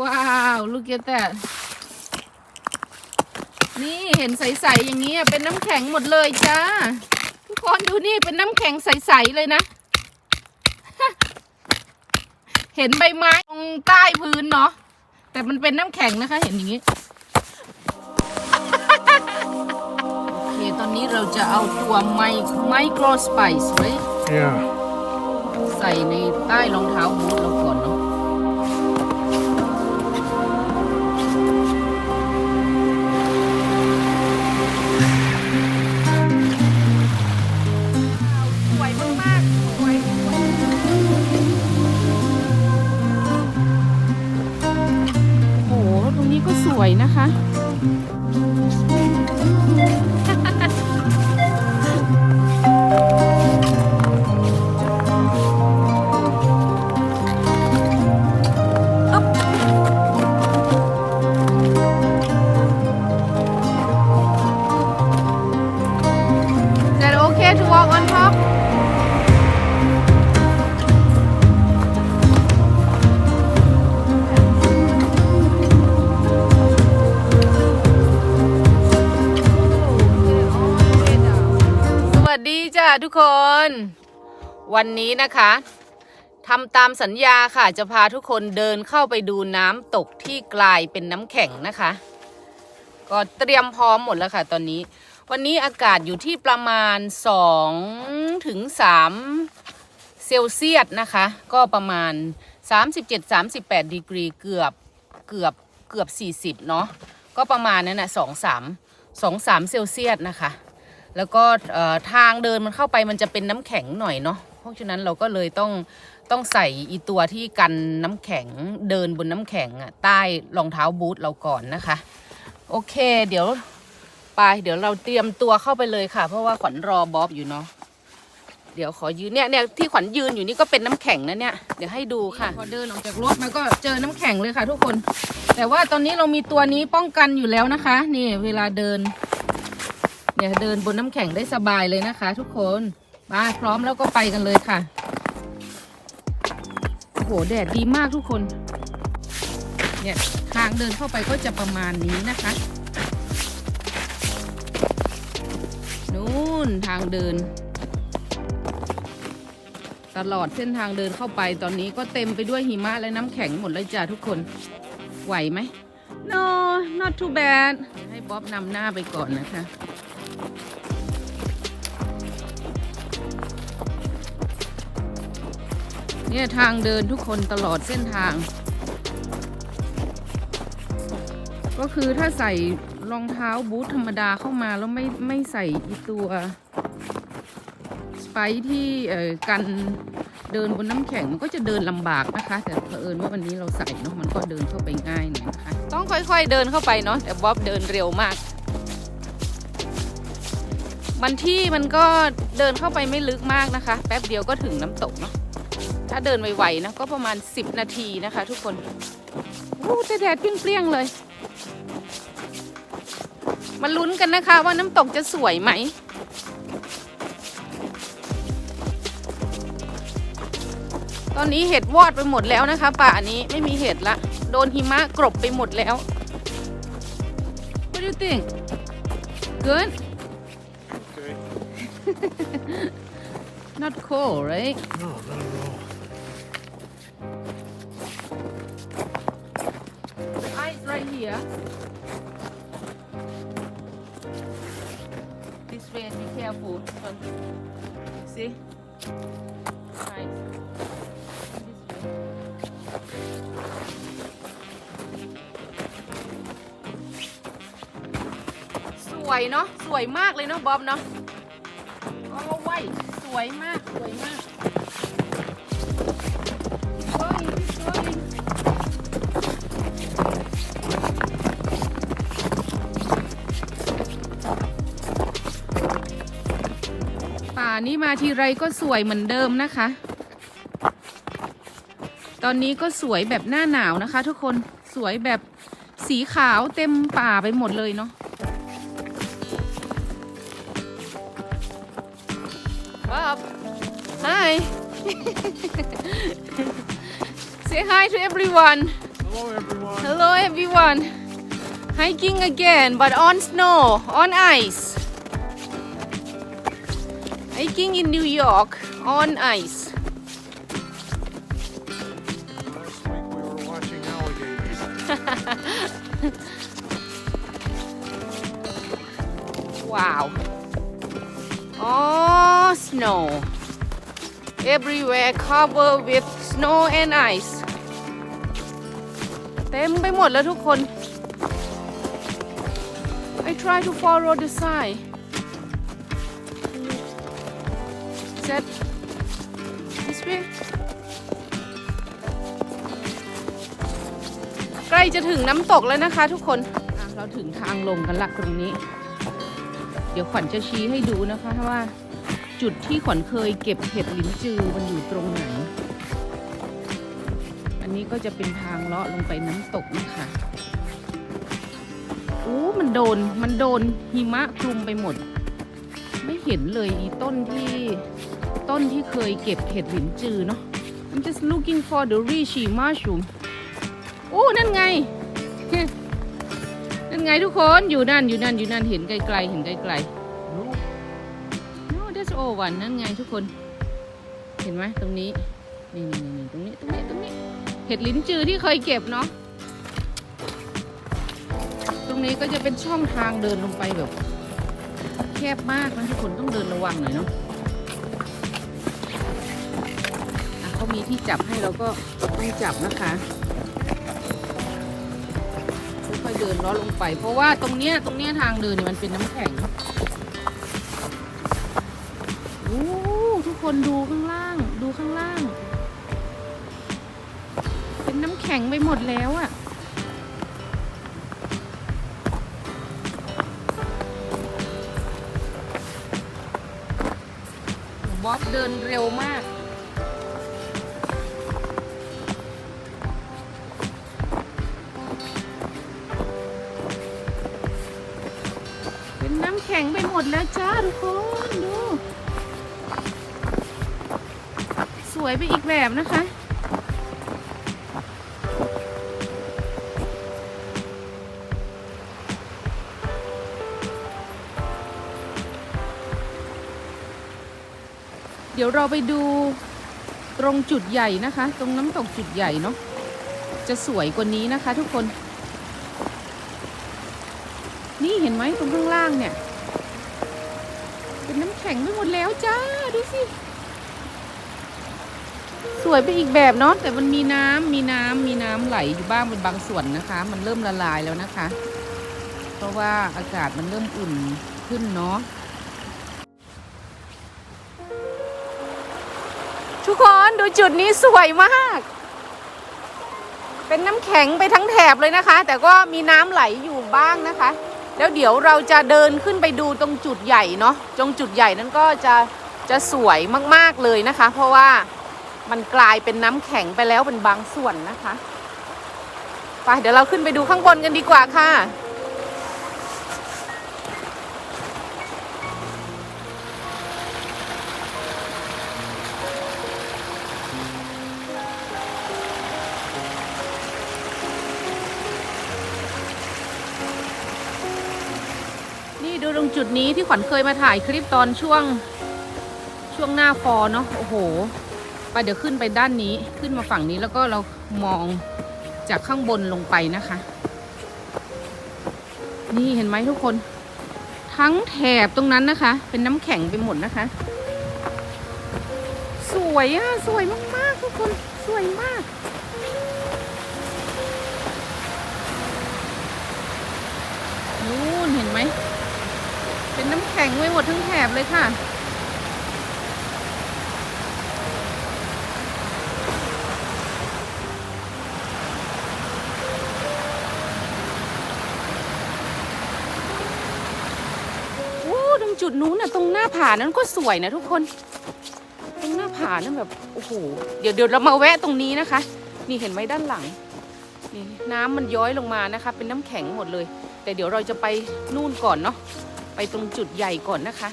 ว้าว look at that นี่เห็นใสๆอย่างนี้อะเป็นน้ำแข็งหมดเลยจ้า ทุกคนดูนี่เป็นน้ำแข็งใสๆเลยนะ เห็นใบไม้ตรงใต้พื้นเนาะแต่มันเป็นน้ำแข็งนะคะ เห็นอย่างนี้ โอเค ตอนนี้เราจะเอาตัวไมไมโครสไปซ์ไว้ Yeah. ใส่ในใต้รองเท้าบูทเรา คน วันนี้นะคะทำตามสัญญาค่ะจะพาทุกคนเดินเข้าไปดูน้ำตกที่กลายเป็นน้ำแข็งนะคะ ก็เตรียมพร้อมหมดแล้วค่ะตอนนี้ วันนี้อากาศอยู่ที่ประมาณ2ถึง3เซลเซียสนะคะ ก็ประมาณ 37-38 ดีกรีเกือบเกือบเกือบ 40 เนาะก็ประมาณนั้นนะ2 3 2 3เซลเซียสนะคะ แล้วก็ทางเดินมันเข้าไปมันจะเป็นน้ำแข็งหน่อยเนาะเพราะฉะนั้นเราก็เลยต้องต้องใส่อีตัวที่กันน้ำแข็งเดินบนน้ำแข็งอะใต้รองเท้าบูทเราก่อนนะคะ โอเค เดี๋ยวไปเดี๋ยวเราเตรียมตัวเข้าไปเลยค่ะ เพราะว่าขวัญรอบ๊อบอยู่เนาะเดี๋ยวขอยืนเนี่ยเนี่ยที่ขวัญยืนอยู่นี่ก็เป็นน้ำแข็งนะเนี่ยเดี๋ยวให้ดูค่ะพอเดินออกจากรถมาก็เจอน้ำแข็งเลยค่ะ ทุกคน แต่ว่าตอนนี้เรามีตัวนี้ป้องกันอยู่แล้วนะคะ นี่เวลาเดิน เนี่ยเดินบนน้ำแข็งได้สบายเลยนะคะ ทุกคนมาพร้อมแล้วก็ไปกันเลยค่ะโอ้โหแดดดีมากทุกคน เนี่ยทางเดินเข้าไปก็จะประมาณนี้นะคะนู่นทางเดิน ตลอดเส้นทางเดินเข้าไปตอนนี้ก็เต็มไปด้วยหิมะและน้ำแข็งหมดเลยจ้ะทุกคนไหวไหม no not too bad ให้บ๊อบนำหน้าไปก่อนนะคะ เนี่ยทางเดินทุกคนตลอดเส้นทาง ก็คือถ้าใส่รองเท้าบูทธรรมดาเข้ามาแล้วไม่ไม่ใส่อีตัวสไปที่กันเดินบนน้ำแข็งมันก็จะเดินลำบากนะคะ แต่เผอิญว่าวันนี้เราใส่เนาะมันก็เดินเข้าไปง่ายหน่อยนะคะ ต้องค่อยๆเดินเข้าไปเนาะแต่บ๊อบเดินเร็วมาก มันที่มันก็เดินเข้าไปไม่ลึกมากนะคะ แป๊บเดียวก็ถึงน้ำตกเนาะ ถ้าเดินไวๆนะก็ประมาณ 10 นาทีนะคะ ทุกคนโอ้แต่แดดเปรี้ยงๆเลย มาลุ้นกันนะคะว่าน้ำตกจะสวยไหมตอนนี้เห็ดวอดไปหมดแล้วนะคะป่านี้ไม่มีเห็ดละ โดนหิมะกรบไปหมดแล้ว What do you think Good Okay. Not cold right No, not at all. Eyes right here. This way, be careful. See? สวยเนาะ สวยมากเลยเนาะบอมเนาะโอ้ไว้สวยมาก สวยมาก ทีไรก็สวยเหมือนเดิมนะคะ ตอนนี้ก็สวยแบบหน้าหนาวนะคะ ทุกคนสวยแบบสีขาวเต็มป่าไปหมดเลยเนาะ Bob. Hi. Say hi to everyone. Hello, everyone. Hello everyone. Hiking again, but on snow, on ice. Hiking in New York on ice. Last week we were watching alligators. Wow. Oh, snow. Everywhere covered with snow and ice. เต็มไปหมดแล้วทุกคน I try to follow the sign. ล้จะถึงน้ำตกแล้วนะคะ ทุกคนอะเราถึงทางลงกันละตรงนี้ เดี๋ยวขวัญจะชี้ให้ดูนะคะว่า จุดที่ขวัญเคยเก็บเห็ดลิ้นจือมันอยู่ตรงไหน อันนี้ก็จะเป็นทางเลาะลงไปน้ำตกนะคะอู้มันโดนมันโดนหิมะคลุมไปหมด ไม่เห็นเลยอีต้นที่ต้นที่เคยเก็บเห็ดลิ้นจือเนาะ I'm just looking for the reishi mushroom อู้นั่นไง นั่นไงทุกคนอยู่นั่นอยู่นั่นอยู่นั่นเห็นไกลๆเห็นไกลๆ no that's all one นั่นไงทุกคน เห็นไหมตรงนี้นี่นี่นี่ตรงนี้ตรงนี้ตรงนี้ เห็ดลิ้นจือที่เคยเก็บเนาะตรงนี้ก็จะเป็นช่องทางเดินลงไปแบบ แคบมากนะทุกคนต้องเดินระวังหน่อยเนาะเขามีที่จับให้เราก็ต้องจับนะคะ เดินล้อลงไป เพราะว่าตรงเนี้ยตรงเนี้ยทางเดินเนี่ยมันเป็นน้ำแข็งโอ้ทุกคนดูข้างล่าง ดูข้างล่าง เป็นน้ำแข็งไปหมดแล้วอะบ๊อบเดินเร็วมาก เป็นน้ำแข็งไปหมดแล้วจ้าทุกคนดู สวยไปอีกแบบนะคะเดี๋ยวเราไปดูตรงจุดใหญ่นะคะ ตรงน้ำตกจุดใหญ่เนาะจะสวยกว่านี้นะคะทุกคน นี่เห็นไหมตรงข้างล่างเนี่ย เป็นน้ำแข็งไปหมดแล้วจ้า ดูสิ สวยไปอีกแบบเนาะแต่มันมีน้ำมีน้ำมีน้ำไหลอยู่บ้างเป็นบางส่วนนะคะ มันเริ่มละลายแล้วนะคะ เพราะว่าอากาศมันเริ่มอุ่นขึ้นเนาะทุกคนดูจุดนี้สวยมาก เป็นน้ำแข็งไปทั้งแถบเลยนะคะ แต่ก็มีน้ำไหลอยู่บ้างนะคะ แล้วเดี๋ยวเราจะเดินขึ้นไปดูตรงจุดใหญ่เนาะตรงจุดใหญ่นั้นก็จะจะสวยมากๆเลยนะคะ เพราะว่ามันกลายเป็นน้ำแข็งไปแล้วเป็นบางส่วนนะคะ ไปเดี๋ยวเราขึ้นไปดูข้างบนกันดีกว่าค่ะ นี่ดูตรงจุดนี้ที่ขวัญเคยมาถ่ายคลิปตอนช่วงช่วงหน้าฟอเนาะโอ้โห ไปเดี๋ยวขึ้นไปด้านนี้ขึ้นมาฝั่งนี้แล้วก็เรามองจากข้างบนลงไปนะคะ นี่เห็นไหมทุกคน ทั้งแถบตรงนั้นนะคะ เป็นน้ำแข็งไปหมดนะคะ สวยอะสวยมากๆทุกคนสวยมาก น้ำแข็งไว้หมดทั้งแถบเลยค่ะโอ้ตรงจุดนู้นน่ะตรงหน้าผานั้นก็สวยนะทุกคน ตรงหน้าผานั้นแบบโอ้โหเดี๋ยวเดี๋ยวเรามาแวะตรงนี้นะคะ นี่เห็นไหมด้านหลัง นี่น้ำมันย้อยลงมานะคะ เป็นน้ำแข็งหมดเลย แต่เดี๋ยวเราจะไปนู่นก่อนเนาะ ไปตรงจุดใหญ่ก่อนนะคะ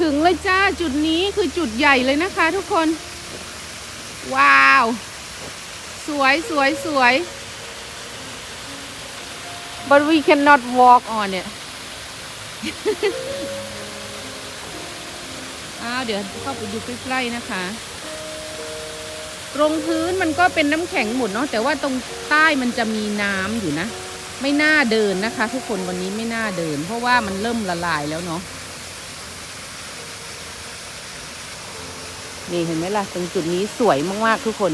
ถึงเลยจ้าจุดนี้คือจุดใหญ่เลยนะคะ ทุกคน ว้าว สวยสวยสวย but we cannot walk on it อ้าวเดี๋ยวเข้าไปดูใกล้ๆนะคะตรงพื้นมันก็เป็นน้ำแข็งหมดเนาะแต่ว่าตรงใต้มันจะมีน้ำอยู่นะ ไม่น่าเดินนะคะ ทุกคนวันนี้ไม่น่าเดิน เพราะว่ามันเริ่มละลายแล้วเนาะนี่เห็นไหมล่ะ ตรงจุดนี้สวยมากๆทุกคน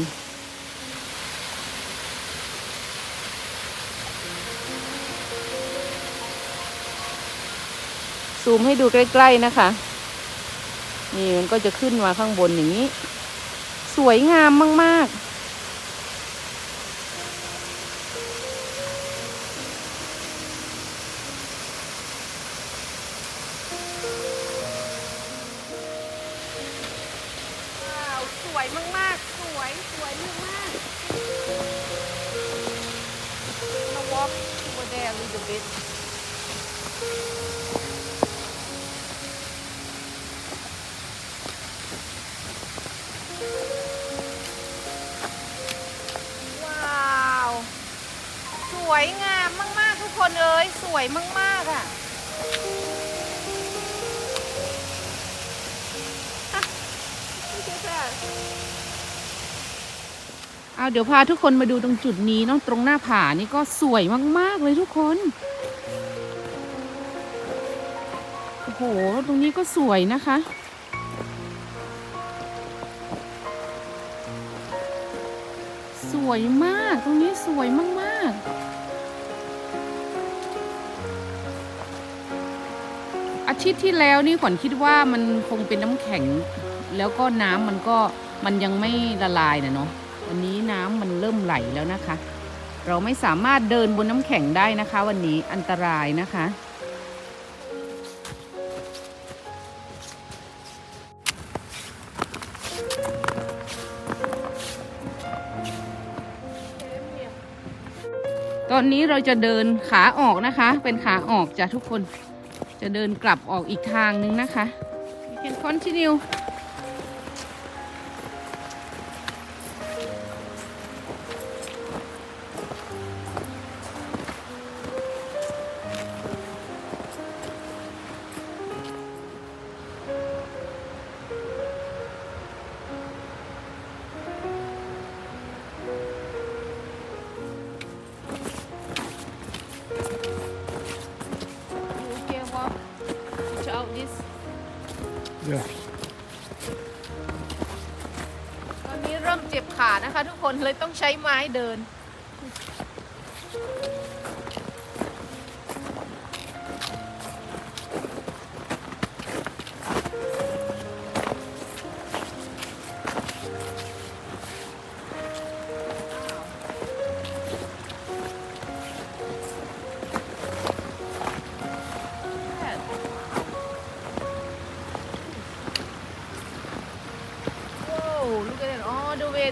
ซูมให้ดูใกล้ ๆนะคะ นี่มันก็จะขึ้นมาข้างบนอย่างนี้ สวยงามมาก ๆ วยสวยมากๆ Gonna walk over there a little bit ว้าวสวยงามมาก ๆ ทุกคนเอ้ย สวยมาก ๆ อะ เอาเดี๋ยวพาทุกคนมาดูตรงจุดนี้เนาะตรงหน้าผานี่ก็สวยมาก ๆ เลยทุกคน โอ้โห ตรงนี้ก็สวยนะคะ สวยมาก ตรงนี้สวยมาก ๆ อาทิตย์ที่แล้วนี่ขวัญคิดว่ามันคงเป็นน้ำแข็ง แล้วก็น้ำมันก็มันยังไม่ละลายนะเนาะ วันนี้น้ำมันเริ่มไหลแล้วนะคะ เราไม่สามารถเดินบนน้ำแข็งได้นะคะ วันนี้อันตรายนะคะ ตอนนี้เราจะเดินขาออกนะคะ เป็นขาออกจากทุกคน จะเดินกลับออกอีกทางนึงนะคะ you can continue ขานะคะ ทุกคนเลยต้องใช้ไม้เดิน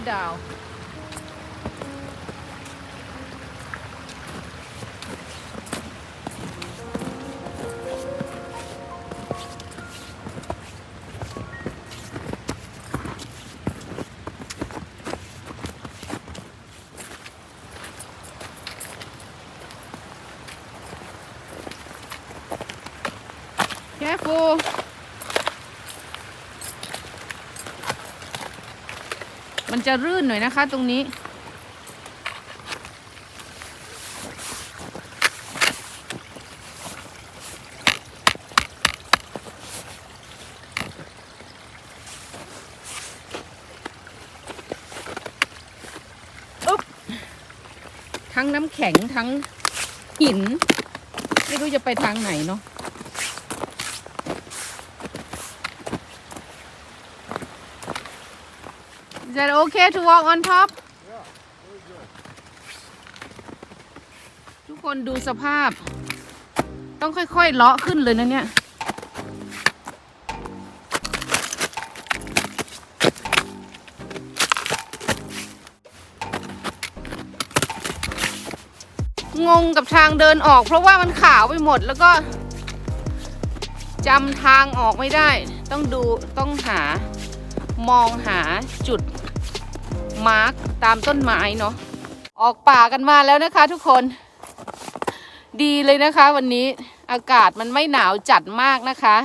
all the way down. Careful. มันจะรื่นหน่อยนะคะ ตรงนี้ ทั้งน้ำแข็งทั้งหิน ไม่รู้จะไปทางไหนเนาะ Is that okay to walk on top? ทุกคนดูสภาพ ต้องค่อยๆเลาะขึ้นเลยนะเนี่ย งงกับทางเดินออก เพราะว่ามันขาวไปหมดแล้วก็จำทางออกไม่ได้ ต้องดูต้องหามองหาจุด มาร์กตามต้นไม้เนาะออกป่ากันมาแล้วนะคะ ทุกคน ดีเลยนะคะ วันนี้อากาศมันไม่หนาวจัดมากนะคะ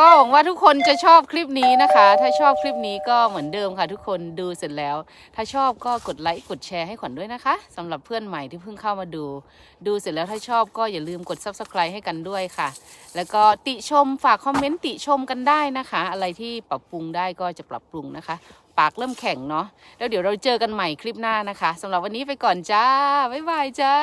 ก็หวังว่าทุกคนจะชอบคลิปนี้นะคะ ถ้าชอบคลิปนี้ก็เหมือนเดิมค่ะ ทุกคนดูเสร็จแล้ว ถ้าชอบก็กดไลค์กดแชร์ให้ขวัญด้วยนะคะสำหรับเพื่อนใหม่ที่เพิ่งเข้ามาดู ดูเสร็จแล้วถ้าชอบก็อย่าลืมกด subscribe ให้กันด้วยค่ะ แล้วก็ติชมฝากคอมเมนต์ติชมกันได้นะคะ อะไรที่ปรับปรุงได้ก็จะปรับปรุงนะคะ ปากเริ่มแข็งเนาะแล้วเดี๋ยวเราเจอกันใหม่คลิปหน้านะคะสำหรับวันนี้ไปก่อนจ้า บ๊ายบายจ้า